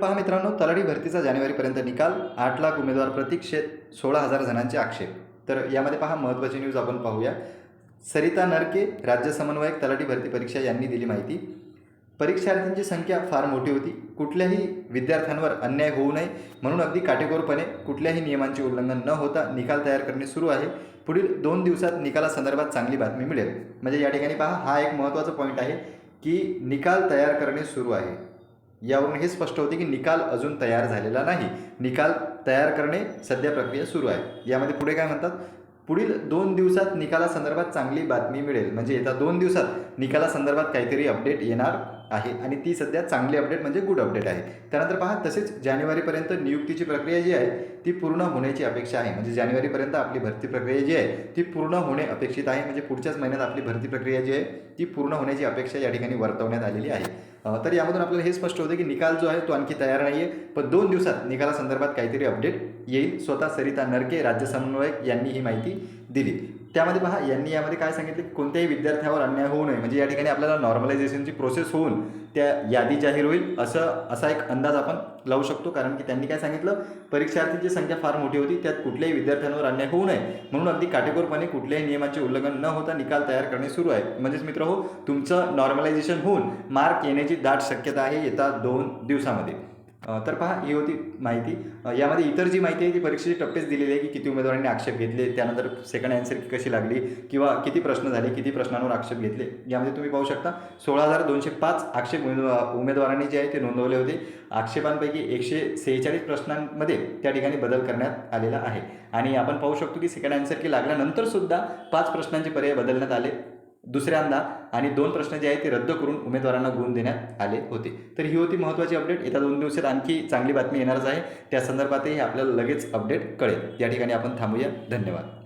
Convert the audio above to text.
पहा मित्रांनो तलाठी भरतीचा जानेवारीपर्यंत निकाल आठ लाख उमेदवार प्रतीक्षेत सोळा हजार जणांचे आक्षेप. तर यामध्ये पहा महत्त्वाची न्यूज आपण पाहूया. सरिता नरके राज्य समन्वयक तलाठी भरती परीक्षा यांनी दिली माहिती. परीक्षार्थींची संख्या फार मोठी होती. कुठल्याही विद्यार्थ्यांवर अन्याय होऊ नये म्हणून अगदी काटेकोरपणे कुठल्याही नियमांचे उल्लंघन न होता निकाल तयार करणे सुरू आहे. पुढील दोन दिवसात निकालासंदर्भात चांगली बातमी मिळेल. म्हणजे या ठिकाणी पहा हा एक महत्त्वाचा पॉईंट आहे की निकाल तयार करणे सुरू आहे. यावरून हे स्पष्ट होते की निकाल अजून तयार झालेला नाही. निकाल तयार करणे सध्या प्रक्रिया सुरू आहे. यामध्ये पुढे काय म्हणतात? पुढील दोन दिवसात निकालासंदर्भात चांगली बातमी मिळेल. म्हणजे येत्या दोन दिवसात निकालासंदर्भात काहीतरी अपडेट येणार आहे आणि ती सध्या चांगली अपडेट म्हणजे गुड अपडेट आहे. त्यानंतर पहा तसेच जानेवारीपर्यंत नियुक्तीची प्रक्रिया जी आहे ती पूर्ण होण्याची अपेक्षा आहे. म्हणजे जानेवारीपर्यंत आपली भरती प्रक्रिया जी आहे ती पूर्ण होणे अपेक्षित आहे. म्हणजे पुढच्याच महिन्यात आपली भरती प्रक्रिया जी आहे ती पूर्ण होण्याची अपेक्षा या ठिकाणी वर्तवण्यात आलेली आहे. तर यामधून आपल्याला हे स्पष्ट होते की निकाल जो आहे तो आणखी तयार नाही आहे पण दोन दिवसात निकालासंदर्भात काहीतरी अपडेट येईल. स्वतः सरिता नरके राज्य समन्वयक यांनी ही माहिती दिली. त्यामध्ये पहा यांनी यामध्ये काय सांगितले? कोणत्याही विद्यार्थ्यावर अन्याय होऊ नये. म्हणजे या ठिकाणी आपल्याला नॉर्मलायझेशनची प्रोसेस होऊन त्या यादी जाहीर होईल. असं असा एक अंदाज आपण लावू शकतो. कारण की त्यांनी काय सांगितलं? परीक्षार्थींची संख्या फार मोठी होती. त्यात कुठल्याही विद्यार्थ्यांवर अन्याय होऊ नये. म्हणून अगदी काटेकोरपणे कुठल्याही नियमाचे उल्लंघन न होता निकाल तयार करणे सुरू आहे. म्हणजेच मित्र हो तुमचं नॉर्मलायझेशन होऊन मार्क येण्याची दाट शक्यता आहे येत्या दोन दिवसामध्ये. तर पहा ही होती माहिती. यामध्ये इतर जी माहिती आहे ती परीक्षेची टप्पेच दिलेली आहे की किती उमेदवारांनी आक्षेप घेतले त्यानंतर सेकंड आन्सर कशी लागली किंवा किती प्रश्न झाले किती प्रश्नांवर आक्षेप घेतले यामध्ये तुम्ही पाहू शकता. सोळा हजार दोनशे पाच आक्षेप उमेदवारांनी जे आहे ते नोंदवले होते. आक्षेपांपैकी एकशे सेहेचाळीस प्रश्नांमध्ये त्या ठिकाणी बदल करण्यात आलेला आहे. आणि आपण पाहू शकतो की सेकंड आन्सर की लागल्यानंतर सुद्धा पाच प्रश्नांचे पर्याय बदलण्यात आले. दुसऱ्यांदा आणि दोन प्रश्न जे आहेत ते रद्द करून उमेदवारांना गुण देण्यात आले होते. तर ही होती महत्त्वाची अपडेट येत्या दोन दिवसात आणखी चांगली बातमी येणारच आहे. त्या संदर्भातही आपल्याला लगेच अपडेट कळेल. या ठिकाणी आपण थांबूया. धन्यवाद.